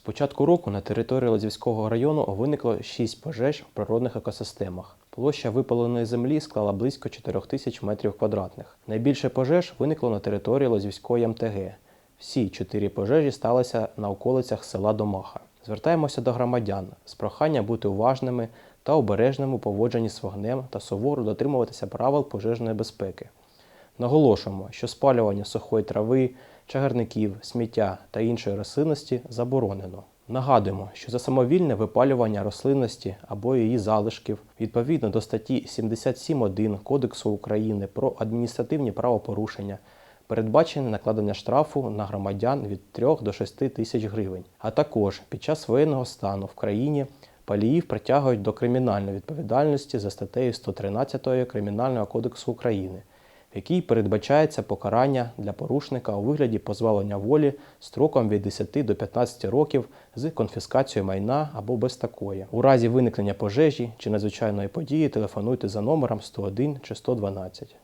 З початку року на території Лозівського району виникло 6 пожеж в природних екосистемах. Площа випаленої землі склала близько 4 тисяч метрів квадратних. Найбільше пожеж виникло на території Лозівської МТГ. Всі чотири пожежі сталися на околицях села Домаха. Звертаємося до громадян з проханням бути уважними та обережними у поводженні з вогнем та суворо дотримуватися правил пожежної безпеки. Наголошуємо, що спалювання сухої трави, чагарників, сміття та іншої рослинності заборонено. Нагадуємо, що за самовільне випалювання рослинності або її залишків відповідно до статті 77.1 Кодексу України про адміністративні правопорушення передбачене накладення штрафу на громадян від 3 до 6 тисяч гривень. А також під час воєнного стану в країні паліїв притягують до кримінальної відповідальності за статтею 113 Кримінального кодексу України, в якій передбачається покарання для порушника у вигляді позбавлення волі строком від 10 до 15 років з конфіскацією майна або без такої. У разі виникнення пожежі чи надзвичайної події телефонуйте за номером 101 чи 112.